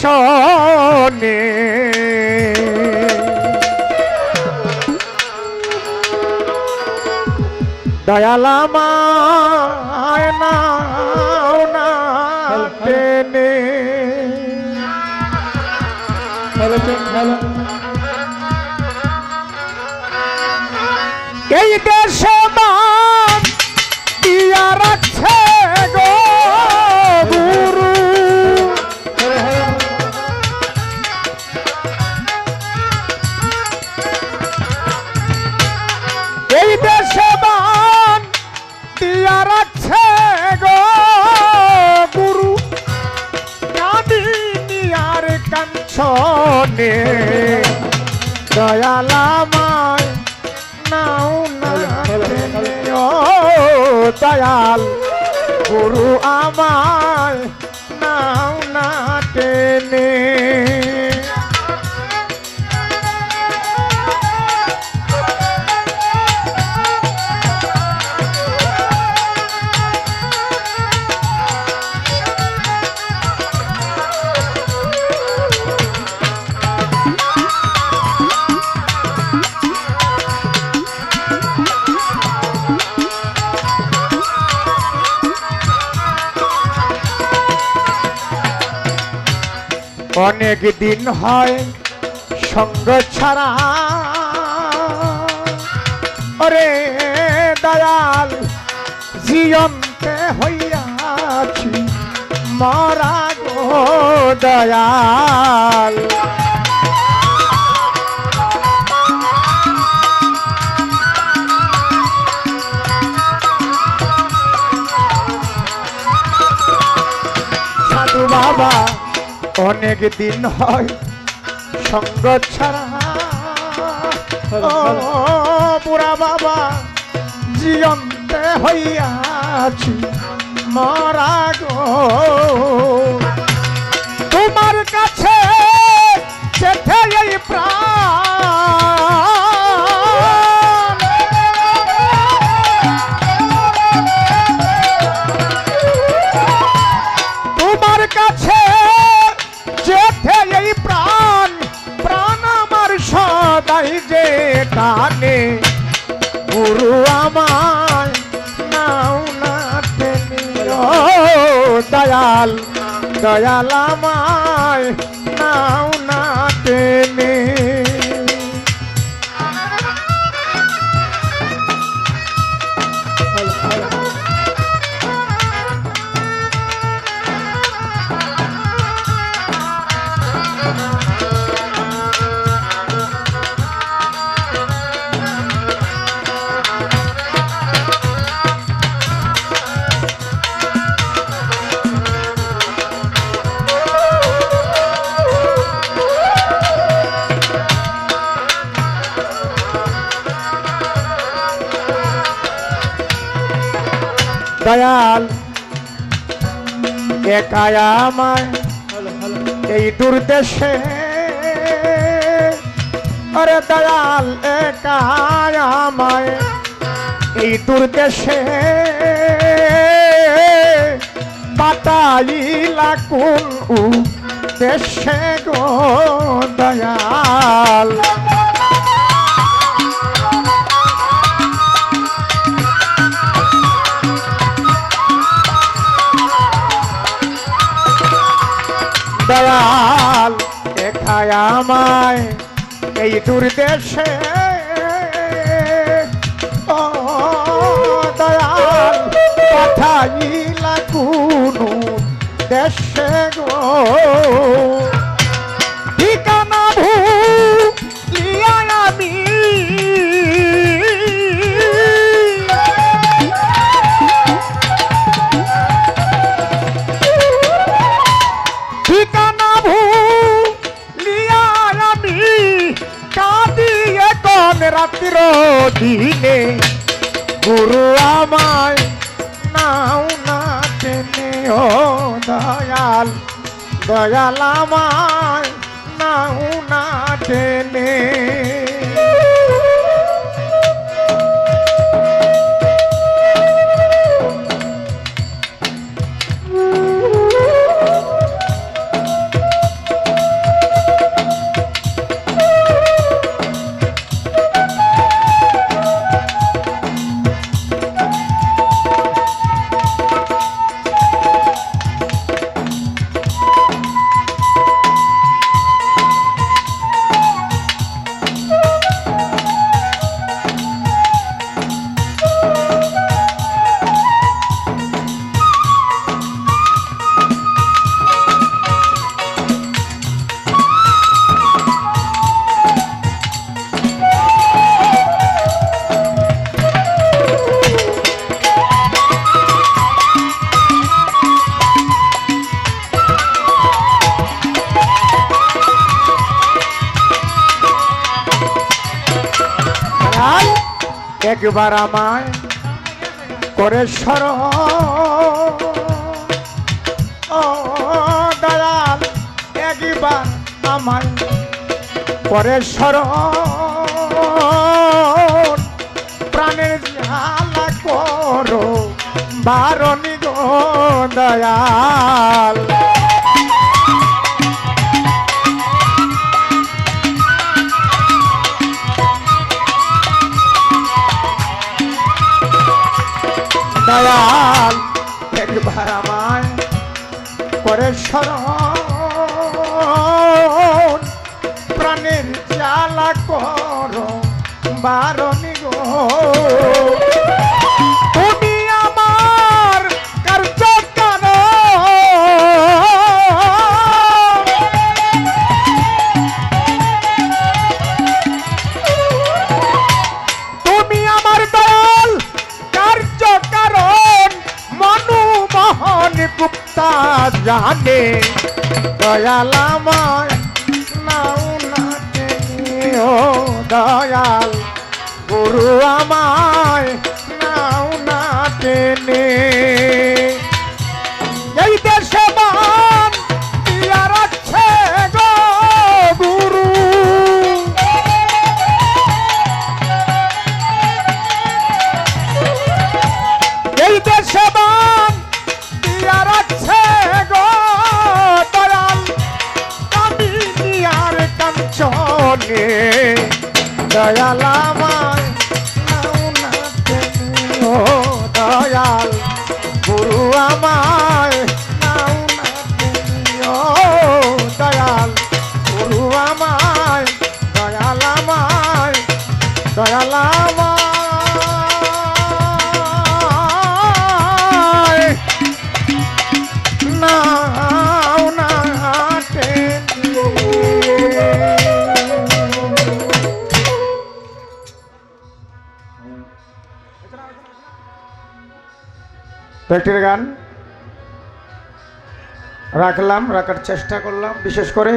চনে দয়ালামা না টেনে। দয়াল গুরু আমায় অনেক দিন হয় সঙ্গ ছাড়া। ওরে দয়াল জিয়ন্তে হইয়াছি মরা গো দয়াল। অনেক দিন হয় সঙ্গ ছাড়া। বুড়া বাবা জিয়ন্তে হইয়াছি, মরা গো। তোমার কাছে চেথে এই প্রাণ টানে গুরু আমার নাও না দয়াল দয়াল আমায় নাও না দয়াল একাই আমায় এই দুর্দেশে আরে দয়াল একাই আমায় এই দুর্দেশে পাতাইলা কোন দেশে গো দয়াল? দয়াল দেখায় আমায় এই দূর দেশে। ও দয়াল পাঠাইলা কোনো দেশে গো। কোন রাত্রির দিনে গুরু আমায় নাও না টেনে, ও দয়াল। দয়াল আমায় নাও না টেনে। একবার আমায় করে সর। ও দয়াল একবার আমায় করে সর। প্রাণের জ্বালা করো, বারণি গো দয়াল। দয়াল একবার আমায় করে স্মরণ। প্রাণের জ্বালা করো বারণী গো। গুপ্তা জানে। দয়াল আমার নাও না ও দয়াল। গুরু আমায় নাও না দয়াল তো একটি গান রাখলাম রাখার চেষ্টা করলাম বিশেষ করে